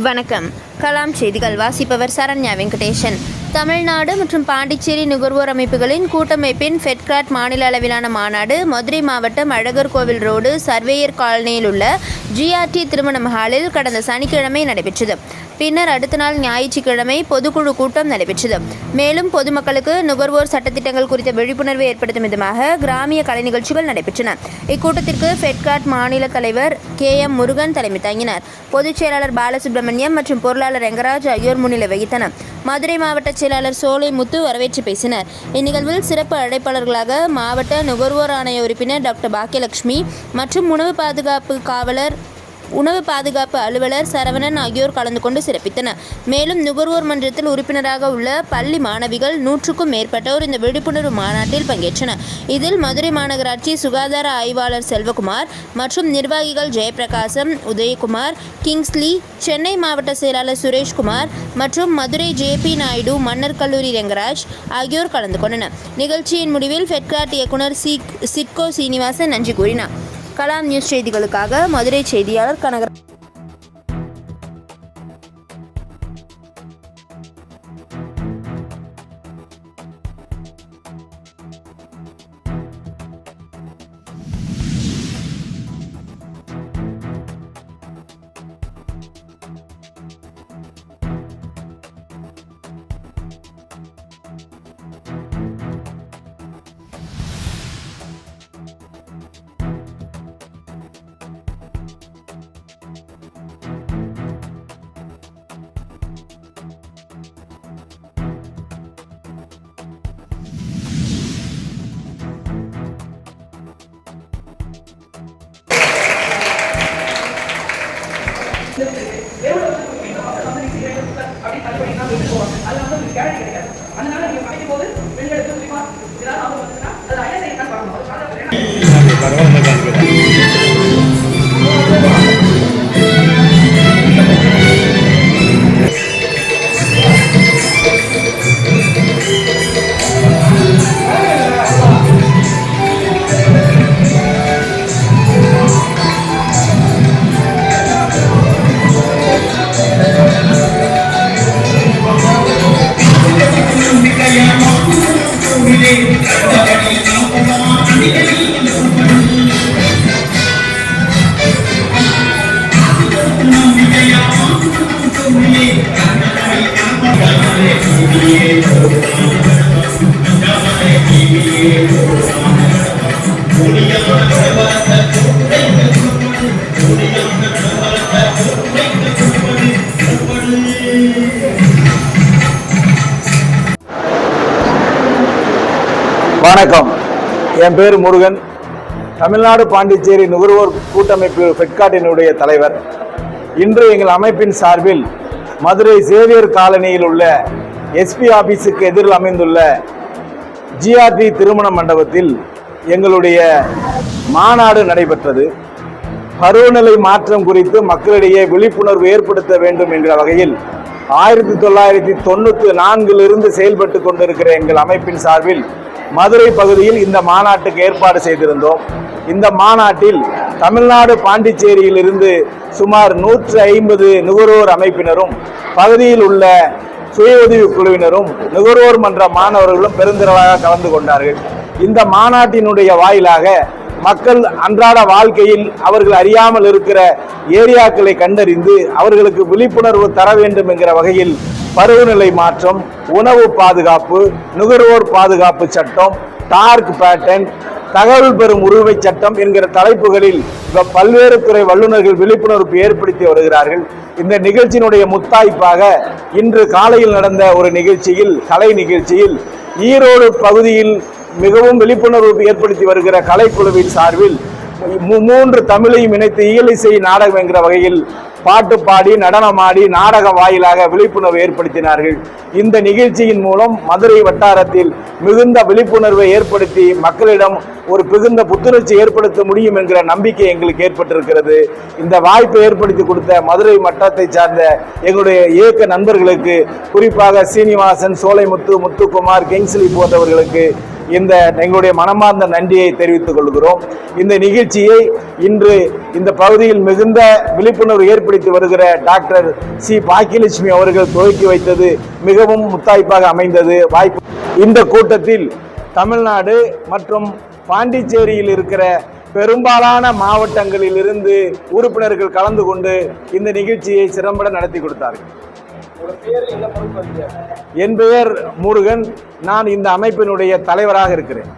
வணக்கம். கலாம் செய்திகள் வாசிப்பவர் சரண்யா வெங்கடேசன். தமிழ்நாடு மற்றும் பாண்டிச்சேரி நுகர்வோர் அமைப்புகளின் கூட்டமைப்பின் ஃபெட்காட் மாநில அளவிலான மாநாடு மதுரை மாவட்டம் அழகர் கோவில் ரோடு சர்வேயர் காலனியில் உள்ள ஜிஆர்டி திருமண மஹாலில் கடந்த சனிக்கிழமை நடைபெற்றது. பின்னர் அடுத்த நாள் ஞாயிற்றுக்கிழமை பொதுக்குழு கூட்டம் நடைபெற்றது. மேலும் பொதுமக்களுக்கு நுகர்வோர் சட்டத்திட்டங்கள் குறித்த விழிப்புணர்வை ஏற்படுத்தும் விதமாக கிராமிய கலை நிகழ்ச்சிகள் நடைபெற்றன. இக்கூட்டத்திற்கு ஃபெட்காட் மாநில தலைவர் கே எம் முருகன் தலைமை தாங்கினார். பொதுச் செயலாளர் பாலசுப்ரமணியம் மற்றும் பொருளாளர் ரெங்கராஜ் ஆகியோர் முன்னிலை வகித்தனர். மதுரை மாவட்ட செயலாளர் சோலை முத்து வரவேற்று பேசினார். இந்நிகழ்வில் சிறப்பு அழைப்பாளர்களாக மாவட்ட நுகர்வோர் ஆணைய உறுப்பினர் டாக்டர் பாக்கியலட்சுமி மற்றும் உணவு பாதுகாப்பு காவலர் உணவு பாதுகாப்பு அலுவலர் சரவணன் ஆகியோர் கலந்து கொண்டு சிறப்பித்தனர். மேலும் நுகர்வோர் மன்றத்தில் உறுப்பினராக உள்ள பள்ளி மாணவிகள் நூற்றுக்கும் மேற்பட்டோர் இந்த விழிப்புணர்வு மாநாட்டில் பங்கேற்றனர். இதில் மதுரை மாநகராட்சி சுகாதார ஆய்வாளர் செல்வகுமார் மற்றும் நிர்வாகிகள் ஜெயபிரகாசம் உதயகுமார் கிங்ஸ்லி சென்னை மாவட்ட செயலாளர் சுரேஷ்குமார் மற்றும் மதுரை ஜேபி நாயுடு மன்னர் கல்லூரி ரெங்கராஜ் ஆகியோர் கலந்து கொண்டனர். நிகழ்ச்சியின் முடிவில் ஃபெட்கார்ட் இயக்குனர் சி சிட்கோ சீனிவாசன் நன்றி கூறினார். கலாம் நியூஸ் செய்திகளுக்காக மதுரை செய்தியாளர் கனகர் வணக்கம். என் பேர் முருகன். தமிழ்நாடு பாண்டிச்சேரி நுகர்வோர் கூட்டமைப்பு ஃபெட்காட்டினுடைய தலைவர். இன்று எங்கள் அமைப்பின் சார்பில் மதுரை சேவியர் காலனியில் உள்ள எஸ்பி ஆபீஸுக்கு எதிரில் அமைந்துள்ள ஜிஆர்டி திருமண மண்டபத்தில் எங்களுடைய மாநாடு நடைபெற்றது. பருவநிலை மாற்றம் குறித்து மக்களிடையே விழிப்புணர்வு ஏற்படுத்த வேண்டும் என்ற வகையில் ஆயிரத்தி தொள்ளாயிரத்தி தொண்ணூற்றி நான்கிலிருந்து செயல்பட்டு கொண்டிருக்கிற எங்கள் அமைப்பின் சார்பில் மதுரை பகுதியில் இந்த மாநாட்டுக்கு ஏற்பாடு செய்திருந்தோம். இந்த மாநாட்டில் தமிழ்நாடு பாண்டிச்சேரியிலிருந்து சுமார் நூற்று ஐம்பது நுகர்வோர் அமைப்பினரும் பகுதியில் உள்ள சுய உதவி குழுவினரும் நுகர்வோர் மன்ற மாணவர்களும் பெருந்திரளாக கலந்து கொண்டார்கள். இந்த மாநாட்டினுடைய வாயிலாக மக்கள் அன்றாட வாழ்க்கையில் அவர்கள் அறியாமல் இருக்கிற ஏரியாக்களை கண்டறிந்து அவர்களுக்கு விழிப்புணர்வு தர வேண்டும் என்கிற வகையில் பருவநிலை மாற்றம் உணவு பாதுகாப்பு நுகர்வோர் பாதுகாப்பு சட்டம் டார்க் பேட்டன் தகவல் பெறும் உரிமை சட்டம் என்கிற தலைப்புகளில் பல்வேறு துறை வல்லுநர்கள் விழிப்புணர்வு ஏற்படுத்தி வருகிறார்கள். இந்த நிகழ்ச்சியினுடைய முத்தாய்ப்பாக இன்று காலையில் நடந்த ஒரு நிகழ்ச்சியில் கலை நிகழ்ச்சியில் ஈரோடு பகுதியில் மிகவும் விழிப்புணர்வு ஏற்படுத்தி வருகிற கலைக்குழுவின் சார்பில் மூன்று தமிழையும் இணைத்து இயலிசை நாடகம் என்கிற வகையில் பாட்டு பாடி நடனமாடி நாடக வாயிலாக விழிப்புணர்வு ஏற்படுத்தினார்கள். இந்த நிகழ்ச்சியின் மூலம் மதுரை வட்டாரத்தில் மிகுந்த விழிப்புணர்வை ஏற்படுத்தி மக்களிடம் ஒரு மிகுந்த புத்துணர்ச்சி ஏற்படுத்த முடியும் என்கிற நம்பிக்கை எங்களுக்கு ஏற்பட்டிருக்கிறது. இந்த வாய்ப்பை ஏற்படுத்தி கொடுத்த மதுரை மட்டத்தை சார்ந்த எங்களுடைய இயக்க நண்பர்களுக்கு குறிப்பாக சீனிவாசன் சோலைமுத்து முத்துக்குமார் கிங்ஸ்லி போன்றவர்களுக்கு இந்த எங்களுடைய மனமார்ந்த நன்றியை தெரிவித்துக் கொள்கிறோம். இந்த நிகழ்ச்சியை இன்று இந்த பகுதியில் மிகுந்த விழிப்புணர்வு ஏற்படுத்தி வருகிற டாக்டர் சி பாக்கியலட்சுமி அவர்கள் துவக்கி வைத்தது மிகவும் முத்தாய்ப்பாக அமைந்தது. வாய்ப்பு இந்த கூட்டத்தில் தமிழ்நாடு மற்றும் பாண்டிச்சேரியில் இருக்கிற பெரும்பாலான மாவட்டங்களில் இருந்து உறுப்பினர்கள் கலந்து கொண்டு இந்த நிகழ்ச்சியை சிறம்பட நடத்தி கொடுத்தார்கள். என் பெயர் முருகன். நான் இந்த அமைப்பினுடைய தலைவராக இருக்கிறேன்.